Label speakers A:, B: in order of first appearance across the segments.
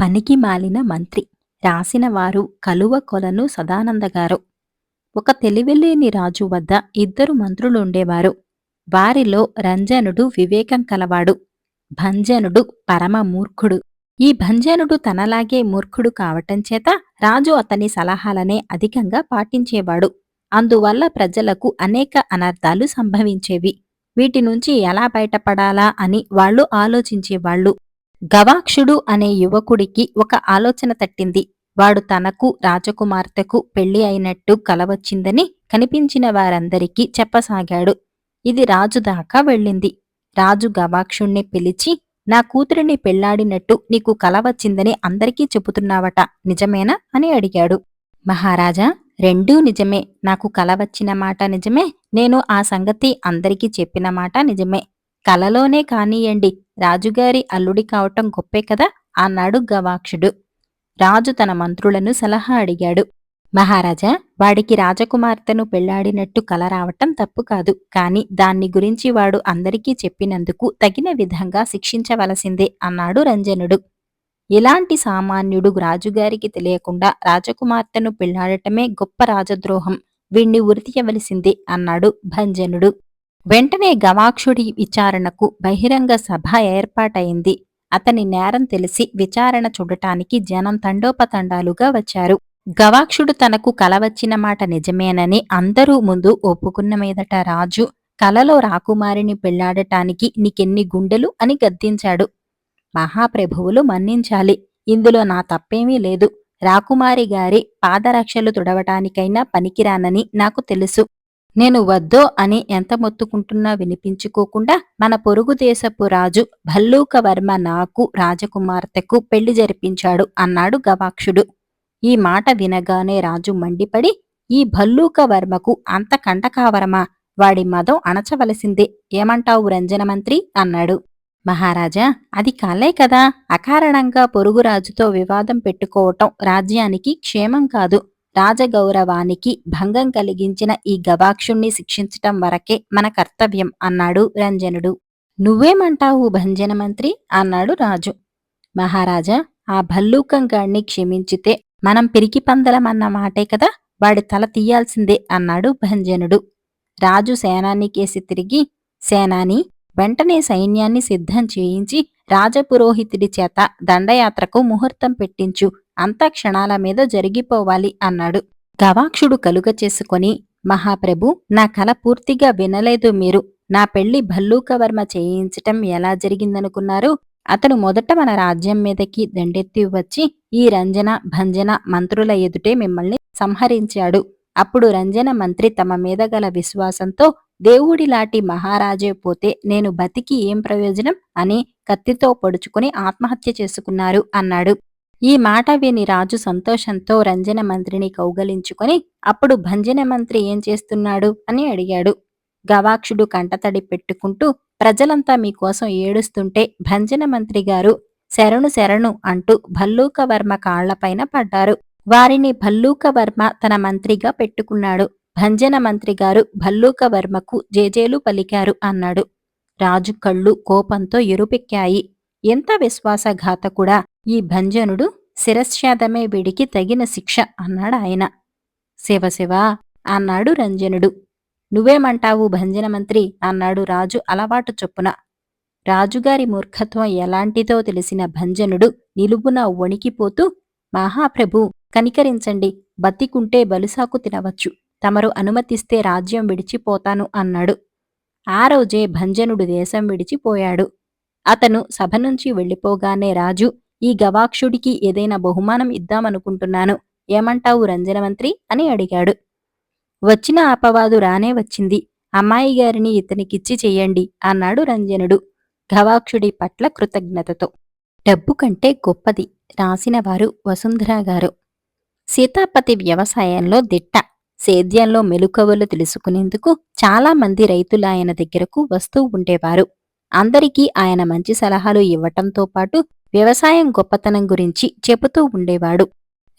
A: పనికి మాలిన మంత్రి. రాసినవారు కలువ కొలను సదానంద గారు. ఒక తెలివిలేని రాజు వద్ద ఇద్దరు మంత్రులుండేవారు. వారిలో రంజనుడు వివేకం కలవాడు. భంజనుడు పరమ మూర్ఖుడు. ఈ భంజనుడు తనలాగే మూర్ఖుడు కావటం చేత రాజు అతని సలహాలనే అధికంగా పాటించేవాడు. అందువల్ల ప్రజలకు అనేక అనర్థాలు సంభవించేవి. వీటి నుంచి ఎలా బయటపడాలా అని వాళ్ళు ఆలోచించేవాళ్ళు. గవాక్షుడు అనే యువకుడికి ఒక ఆలోచన తట్టింది. వాడు తనకు రాజకుమార్తెకు పెళ్ళి అయినట్టు కలవచ్చిందని కనిపించిన వారందరికీ చెప్పసాగాడు. ఇది రాజు దాకా వెళ్ళింది. రాజు గవాక్షుణ్ణి పిలిచి నా కూతురిని పెళ్ళాడినట్టు నీకు కలవచ్చిందని అందరికీ చెబుతున్నావట నిజమేనా? అని అడిగాడు. మహారాజా రెండూ నిజమే. నాకు కల వచ్చిన మాట నిజమే. నేను ఆ సంగతి అందరికీ చెప్పిన మాట నిజమే. కలలోనే కానియండి. రాజుగారి అల్లుడి కావటం గొప్పే కదా? అన్నాడు గవాక్షుడు. రాజు తన మంత్రులను సలహా అడిగాడు. మహారాజా వాడికి రాజకుమార్తెను పెళ్ళాడినట్టు కల రావటం తప్పు కాదు. కాని దాన్ని గురించి వాడు అందరికీ చెప్పినందుకు తగిన విధంగా శిక్షించవలసిందే అన్నాడు రంజనుడు. ఇలాంటి సామాన్యుడు రాజుగారికి తెలియకుండా రాజకుమార్తెను పెళ్ళాడటమే గొప్ప రాజద్రోహం. వీణ్ణి ఉరితీయవలసిందే అన్నాడు భంజనుడు. వెంటనే గవాక్షుడి విచారణకు బహిరంగ సభ ఏర్పాటైంది. అతని నేరం తెలిసి విచారణ చూడటానికి జనం తండోపతండాలుగా వచ్చారు. గవాక్షుడు తనకు కల వచ్చిన మాట నిజమేనని అందరూ ముందు ఒప్పుకున్న మీదట రాజు కలలో రాకుమారిని పెళ్ళాడటానికి నీకెన్ని గుండెలు అని గద్దించాడు. మహాప్రభువులు మన్నించాలి. ఇందులో నా తప్పేమీ లేదు. రాకుమారి గారి పాదరక్షలు తుడవటానికైనా పనికిరానని నాకు తెలుసు. నేను వద్దో అని ఎంత మొత్తుకుంటున్నా వినిపించుకోకుండా మన పొరుగు దేశపు రాజు భల్లూకవర్మ నాకు రాజకుమార్తెకు పెళ్ళి జరిపించాడు అన్నాడు గవాక్షుడు. ఈ మాట వినగానే రాజు మండిపడి ఈ భల్లూకవర్మకు అంత కంటకావరమా వాడి మదం అణచవలసిందే. ఏమంటావు రంజనమంత్రి? అన్నాడు. మహారాజా అది కాలే కదా. అకారణంగా పొరుగురాజుతో వివాదం పెట్టుకోవటం రాజ్యానికి క్షేమం కాదు. రాజగౌరవానికి భంగం కలిగించిన ఈ గవాక్షుణ్ణి శిక్షించటం వరకే మన కర్తవ్యం అన్నాడు రంజనుడు. నువ్వేమంటావు భంజన మంత్రి? అన్నాడు రాజు. మహారాజా ఆ భల్లూకం గాణ్ణి క్షమించితే మనం పిరికి పందలమన్న మాటే కదా? వాడి తల తీయాల్సిందే అన్నాడు భంజనుడు. రాజు సేనానికేసి తిరిగి సేనాని వెంటనే సైన్యాన్ని సిద్ధం చేయించి రాజపురోహితుడి చేత దండయాత్రకు ముహూర్తం పెట్టించు అంతా క్షణాల మీద జరిగిపోవాలి అన్నాడు. గవాక్షుడు కలుగ చేసుకొని మహాప్రభు నా కల పూర్తిగా వినలేదు మీరు. నా పెళ్ళి భల్లూకవర్మ చేయించటం ఎలా జరిగిందనుకున్నారు? అతను మొదట మన రాజ్యం మీదకి దండెత్తి వచ్చి ఈ రంజన భంజన మంత్రుల ఎదుటే మిమ్మల్ని సంహరించాడు. అప్పుడు రంజన మంత్రి తమ మీద గల విశ్వాసంతో దేవుడిలాంటి మహారాజే పోతే నేను బతికి ఏం ప్రయోజనం? అని కత్తితో పొడుచుకుని ఆత్మహత్య చేసుకున్నారు అన్నాడు. ఈ మాట విని రాజు సంతోషంతో రంజన మంత్రిని కౌగలించుకొని అప్పుడు భంజన మంత్రి ఏం చేస్తున్నాడు? అని అడిగాడు. గవాక్షుడు కంటతడి పెట్టుకుంటూ ప్రజలంతా మీకోసం ఏడుస్తుంటే భంజన మంత్రి గారు శరణు శరణు అంటూ భల్లూకవర్మ కాళ్ళపైన పడ్డారు. వారిని భల్లూకవర్మ తన మంత్రిగా పెట్టుకున్నాడు. భంజన మంత్రి గారు భల్లూకవర్మకు జేజేలు పలికారు అన్నాడు. రాజు కళ్ళు కోపంతో ఎరుపెక్కాయి. ఎంత విశ్వాసఘాత కూడా ఈ భంజనుడు శిరశ్చాదమే వీడికి తగిన శిక్ష అన్నాడు ఆయన. శివశివ అన్నాడు రంజనుడు. నువ్వేమంటావు భంజన మంత్రి అన్నాడు రాజు అలవాటు చొప్పున. రాజుగారి మూర్ఖత్వం ఎలాంటిదో తెలిసిన భంజనుడు నిలువున వణికిపోతూ మహాప్రభు కనికరించండి బతికుంటే బలుసాకు తినవచ్చు తమరు అనుమతిస్తే రాజ్యం విడిచిపోతాను అన్నాడు. ఆ రోజే భంజనుడు దేశం విడిచిపోయాడు అతను సభ నుంచి వెళ్ళిపోగానే రాజు ఈ గవాక్షుడికి ఏదైనా బహుమానం ఇద్దామనుకుంటున్నాను. ఏమంటావు రంజనమంత్రి? అని అడిగాడు. వచ్చిన అపవాదు రానే వచ్చింది. అమ్మాయి గారిని ఇతనికిచ్చి చెయ్యండి అన్నాడు రంజనుడు గవాక్షుడి పట్ల కృతజ్ఞతతో. డబ్బు కంటే గొప్పది రాసినవారు వసుంధరా గారు. సీతాపతి వ్యవసాయంలో దిట్ట. సేద్యంలో మెలుకవలు తెలుసుకునేందుకు చాలామంది రైతులు ఆయన దగ్గరకు వస్తూ ఉండేవారు. అందరికీ ఆయన మంచి సలహాలు ఇవ్వటంతో పాటు వ్యవసాయం గొప్పతనం గురించి చెబుతూ ఉండేవాడు.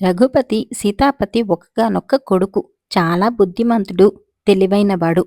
A: రఘుపతి సీతాపతి ఒక్కగానొక్క కొడుకు చాలా బుద్ధిమంతుడు తెలివైనవాడు.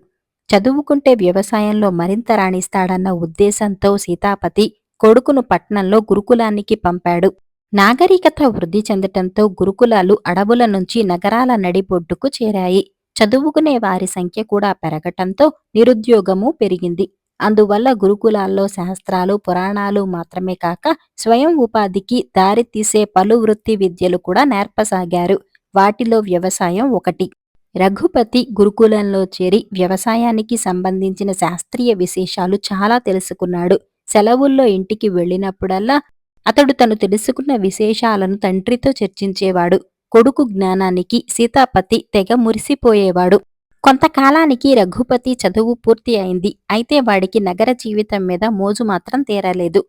A: చదువుకుంటే వ్యవసాయంలో మరింత రాణిస్తాడన్న ఉద్దేశంతో సీతాపతి కొడుకును పట్నంలో గురుకులానికి పంపాడు. నాగరికత వృద్ధి చెందటంతో గురుకులాలు అడవుల నుంచి నగరాల నడిబొడ్డుకు చేరాయి. చదువుకునే వారి సంఖ్య కూడా పెరగటంతో నిరుద్యోగము పెరిగింది. అందువల్ల గురుకులాల్లో శాస్త్రాలు పురాణాలు మాత్రమే కాక స్వయం ఉపాధికి దారితీసే పలు వృత్తి విద్యలు కూడా నేర్పసాగారు. వాటిలో వ్యవసాయం ఒకటి. రఘుపతి గురుకులంలో చేరి వ్యవసాయానికి సంబంధించిన శాస్త్రీయ విశేషాలు చాలా తెలుసుకున్నాడు. సెలవుల్లో ఇంటికి వెళ్ళినప్పుడల్లా అతడు తను తెలుసుకున్న విశేషాలను తండ్రితో చర్చించేవాడు. కొడుకు జ్ఞానానికి సీతాపతి తెగ మురిసిపోయేవాడు. కొంతకాలానికి రఘుపతి చదువు పూర్తి అయింది. అయితే వాడికి నగర జీవితం మీద మోజు మాత్రం తీరలేదు.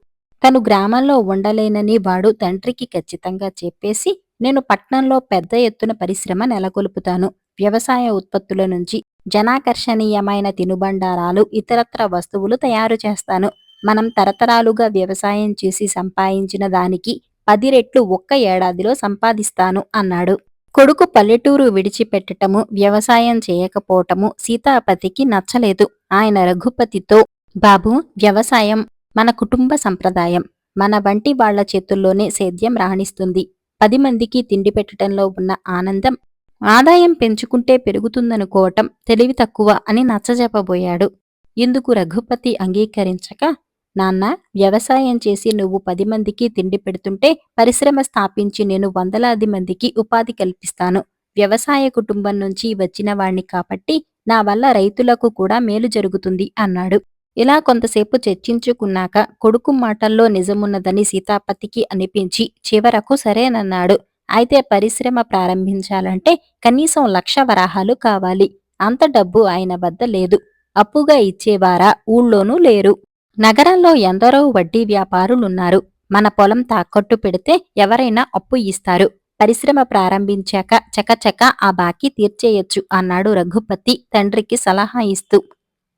A: తను గ్రామంలో ఉండలేనని వాడు తండ్రికి ఖచ్చితంగా చెప్పేసి నేను పట్నంలో పెద్ద ఎత్తున పరిశ్రమ నెలకొల్పుతాను. వ్యవసాయ ఉత్పత్తుల నుంచి జనాకర్షణీయమైన తినుబండారాలు ఇతరత్ర వస్తువులు తయారు చేస్తాను. మనం తరతరాలుగా వ్యవసాయం చేసి సంపాదించిన దానికి పది రెట్లు ఒక్క ఏడాదిలో సంపాదిస్తాను అన్నాడు. కొడుకు పల్లెటూరు విడిచిపెట్టటము వ్యవసాయం చేయకపోవటము సీతాపతికి నచ్చలేదు. ఆయన రఘుపతితో బాబు వ్యవసాయం మన కుటుంబ సంప్రదాయం. మన వంటి వాళ్ళ చేతుల్లోనే సేద్యం రాణిస్తుంది. పది మందికి తిండి పెట్టడంలో ఉన్న ఆనందం ఆదాయం పెంచుకుంటే పెరుగుతుందనుకోవటం తెలివి తక్కువ అని నచ్చజెప్పబోయాడు. ఇందుకు రఘుపతి అంగీకరించక నాన్న వ్యవసాయం చేసి నువ్వు పది మందికి తిండి పెడుతుంటే పరిశ్రమ స్థాపించి నేను వందలాది మందికి ఉపాధి కల్పిస్తాను. వ్యవసాయ కుటుంబం నుంచి వచ్చిన వాణ్ణి కాబట్టి నా వల్ల రైతులకు కూడా మేలు జరుగుతుంది అన్నాడు. ఇలా కొంతసేపు చర్చించుకున్నాక కొడుకు మాటల్లో నిజమున్నదని సీతాపతికి అనిపించి చివరకు సరేనన్నాడు. అయితే పరిశ్రమ ప్రారంభించాలంటే కనీసం లక్ష వరాహాలు కావాలి. అంత డబ్బు ఆయన వద్ద లేదు. అప్పుగా ఇచ్చేవారా? ఊళ్ళోనూ లేరు. నగరంలో ఎందరో వడ్డీ వ్యాపారులున్నారు. మన పొలం తాకట్టు పెడితే ఎవరైనా అప్పు ఇస్తారు. పరిశ్రమ ప్రారంభించాక చకచక ఆ బాకీ తీర్చేయొచ్చు అన్నాడు రఘుపతి తండ్రికి సలహా ఇస్తూ.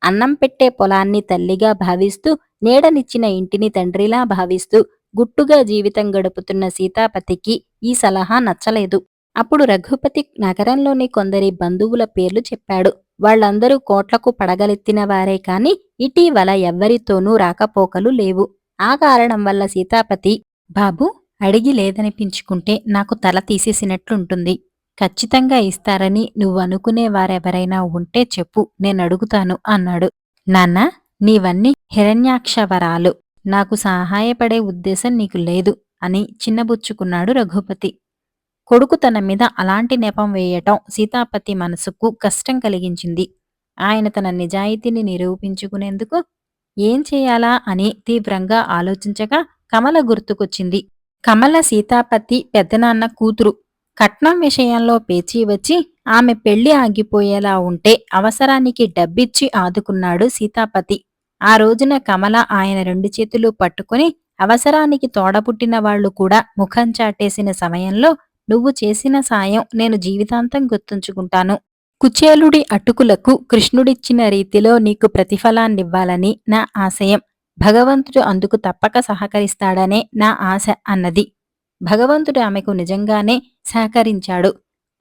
A: అన్నం పెట్టే పొలాన్ని తల్లిగా భావిస్తూ నీడనిచ్చిన ఇంటిని తండ్రిలా భావిస్తూ గుట్టుగా జీవితం గడుపుతున్న సీతాపతికి ఈ సలహా నచ్చలేదు. అప్పుడు రఘుపతి నగరంలోని కొందరి బంధువుల పేర్లు చెప్పాడు. వాళ్ళందరూ కోట్లకు పడగలెత్తిన వారే కాని ఇటీవల ఎవ్వరితోనూ రాకపోకలు లేవు. ఆ కారణం వల్ల సీతాపతి బాబు అడిగి లేదనిపించుకుంటే నాకు తల తీసేసినట్లుంటుంది. ఖచ్చితంగా ఇస్తారని నువ్వు అనుకునే వారెవరైనా ఉంటే చెప్పు నేనడుగుతాను అన్నాడు. నాన్న నీవన్నీ హిరణ్యాక్షవరాలు. నాకు సహాయపడే ఉద్దేశం నీకు లేదు అని చిన్నబుచ్చుకున్నాడు రఘుపతి. కొడుకు తన మీద అలాంటి నెపం వేయటం సీతాపతి మనసుకు కష్టం కలిగించింది. ఆయన తన నిజాయితీని నిరూపించుకునేందుకు ఏం చేయాలా అని తీవ్రంగా ఆలోచించగా కమల గుర్తుకొచ్చింది. కమల సీతాపతి పెద్దనాన్న కూతురు కట్నం విషయంలో పేచీ వచ్చి ఆమె పెళ్ళి ఆగిపోయేలా ఉంటే అవసరానికి డబ్బిచ్చి ఆదుకున్నాడు సీతాపతి. ఆ రోజున కమల ఆయన రెండు చేతులు పట్టుకుని అవసరానికి తోడపుట్టిన వాళ్ళు కూడా ముఖం చాటేసిన సమయంలో నువ్వు చేసిన సాయం నేను జీవితాంతం గుర్తుంచుకుంటాను. కుచేలుడి అటుకులకు కృష్ణుడిచ్చిన రీతిలో నీకు ప్రతిఫలాన్నివ్వాలని నా ఆశయం. భగవంతుడు అందుకు తప్పక సహకరిస్తాడనే నా ఆశ అన్నది. భగవంతుడు ఆమెకు నిజంగానే సహకరించాడు.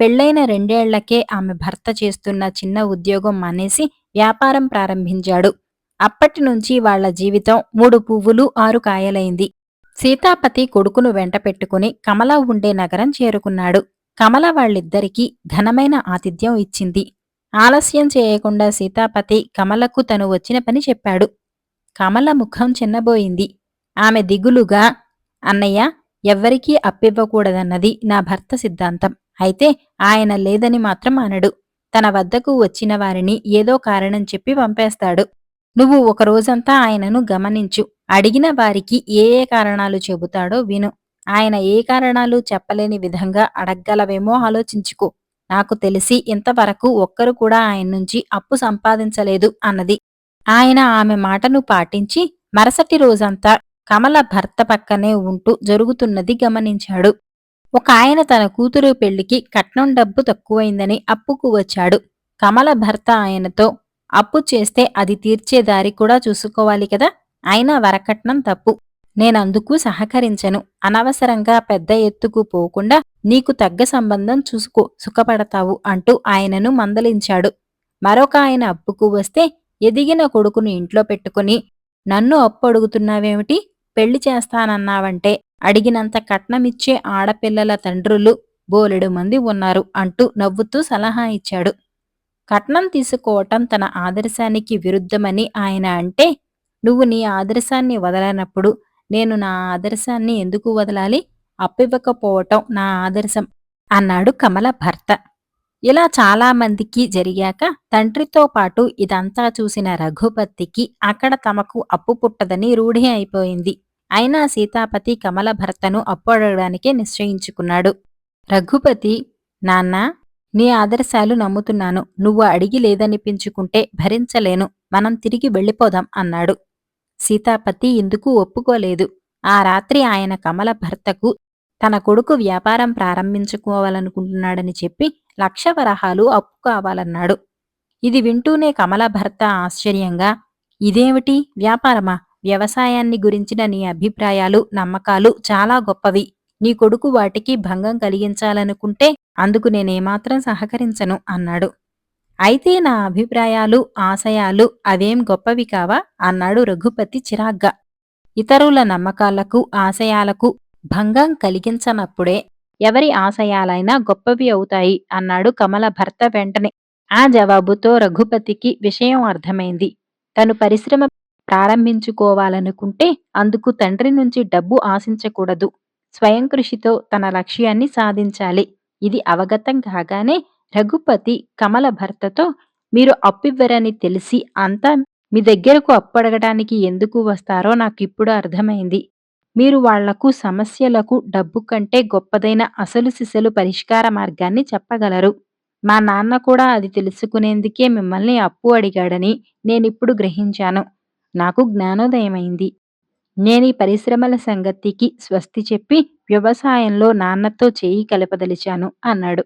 A: పెళ్ళైన రెండేళ్ళకే ఆమె భర్త చేస్తున్న చిన్న ఉద్యోగం మానేసి వ్యాపారం ప్రారంభించాడు. అప్పటి నుంచి వాళ్ళ జీవితం మూడు పువ్వులు ఆరు కాయలైంది. సీతాపతి కొడుకును వెంట పెట్టుకుని కమల ఉండే నగరం చేరుకున్నాడు. కమల వాళ్ళిద్దరికీ ఘనమైన ఆతిథ్యం ఇచ్చింది. ఆలస్యం చేయకుండా సీతాపతి కమలకు తను వచ్చిన పని చెప్పాడు. కమల ముఖం చిన్నబోయింది. ఆమె దిగులుగా అన్నయ్య ఎవ్వరికీ అప్పివ్వకూడదన్నది నా భర్త సిద్ధాంతం. అయితే ఆయన లేదని మాత్రం అనడు. తన వద్దకు వచ్చిన వారిని ఏదో కారణం చెప్పి పంపేస్తాడు. నువ్వు ఒక రోజంతా ఆయనను గమనించు. అడిగిన వారికి ఏ ఏ కారణాలు చెబుతాడో విను. ఆయన ఏ కారణాలు చెప్పలేని విధంగా అడగ్గలవేమో ఆలోచించుకో. నాకు తెలిసి ఇంతవరకు ఒక్కరు కూడా ఆయన నుంచి అప్పు సంపాదించలేదు అన్నది. ఆయన ఆమె మాటను పాటించి మరుసటి రోజంతా కమల భర్త పక్కనే ఉంటూ జరుగుతున్నది గమనించాడు. ఒక ఆయన తన కూతురు పెళ్ళికి కట్నం డబ్బు తక్కువైందని అప్పుకు వచ్చాడు. కమల భర్త ఆయనతో అప్పు చేస్తే అది తీర్చే దారి కూడా చూసుకోవాలి కదా? అయినా వరకట్నం తప్పు. నేనందుకు సహకరించను. అనవసరంగా పెద్ద ఎత్తుకు పోకుండా నీకు తగ్గ సంబంధం చూసుకో సుఖపడతావు అంటూ ఆయనను మందలించాడు. మరొక ఆయన అప్పుకు వస్తే ఎదిగిన కొడుకును ఇంట్లో పెట్టుకుని నన్ను అప్పు అడుగుతున్నావేమిటి పెళ్ళి చేస్తానన్నావంటే అడిగినంత కట్నమిచ్చే ఆడపిల్లల తండ్రులు బోలెడు మంది ఉన్నారు అంటూ నవ్వుతూ సలహా ఇచ్చాడు. కట్నం తీసుకోవటం తన ఆదర్శానికి విరుద్ధమని ఆయన అంటే నువ్వు నీ ఆదర్శాన్ని వదలనప్పుడు నేను నా ఆదర్శాన్ని ఎందుకు వదలాలి? అప్పివ్వకపోవటం నా ఆదర్శం అన్నాడు కమల భర్త. ఇలా చాలామందికి జరిగాక తండ్రితో పాటు ఇదంతా చూసిన రఘుపతికి అక్కడ తమకు అప్పు పుట్టదని రూఢి అయిపోయింది. అయినా సీతాపతి కమల భర్తను అప్పు అడగడానికే నిశ్చయించుకున్నాడు. రఘుపతి నాన్నా నీ ఆదర్శాలు నమ్ముతున్నాను. నువ్వు అడిగి లేదనిపించుకుంటే భరించలేను. మనం తిరిగి వెళ్ళిపోదాం అన్నాడు. సీతాపతి ఇందుకు ఒప్పుకోలేదు? ఆ రాత్రి ఆయన కమల భర్తకు తన కొడుకు వ్యాపారం ప్రారంభించుకోవాలనుకుంటున్నాడని చెప్పి లక్ష వరహాలు అప్పు కావాలన్నాడు. ఇది వింటూనే కమల భర్త ఆశ్చర్యంగా ఇదేమిటి? వ్యాపారమా? వ్యవసాయాన్ని గురించిన నీ అభిప్రాయాలు నమ్మకాలు చాలా గొప్పవి. నీ కొడుకు వాటికి భంగం కలిగించాలనుకుంటే అందుకు నేనేమాత్రం సహకరించను అన్నాడు. అయితే నా అభిప్రాయాలు ఆశయాలు అవేం గొప్పవి కావా? అన్నాడు రఘుపతి చిరాగ్గా. ఇతరుల నమ్మకాలకు ఆశయాలకు భంగం కలిగించనప్పుడే ఎవరి ఆశయాలైనా గొప్పవి అవుతాయి అన్నాడు కమల భర్త వెంటనే. ఆ జవాబుతో రఘుపతికి విషయం అర్థమైంది. తను పరిశ్రమ ప్రారంభించుకోవాలనుకుంటే అందుకు తండ్రి నుంచి డబ్బు ఆశించకూడదు. స్వయం కృషితో తన లక్ష్యాన్ని సాధించాలి. ఇది అవగతం కాగానే రఘుపతి కమల భర్తతో మీరు అప్పివ్వరని తెలిసి అంతా మీ దగ్గరకు అప్పడగడానికి ఎందుకు వస్తారో నాకిప్పుడు అర్థమైంది. మీరు వాళ్ళకు సమస్యలకు డబ్బు కంటే గొప్పదైన అసలు సిసలు పరిష్కార మార్గాన్ని చెప్పగలరు. మా నాన్న కూడా అది తెలుసుకునేందుకే మిమ్మల్ని అప్పు అడిగాడని నేనిప్పుడు గ్రహించాను. నాకు జ్ఞానోదయమైంది. నేనీ పరిశ్రమల సంగతికి స్వస్తి చెప్పి వ్యవసాయంలో నాన్నతో చేయి కలపదలిచాను అన్నాడు.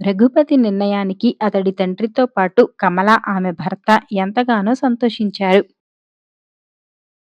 A: రఘుపతి నిర్ణయానికి అతడి తండ్రితో పాటు కమల ఆమె భర్త ఎంతగానో సంతోషించారు.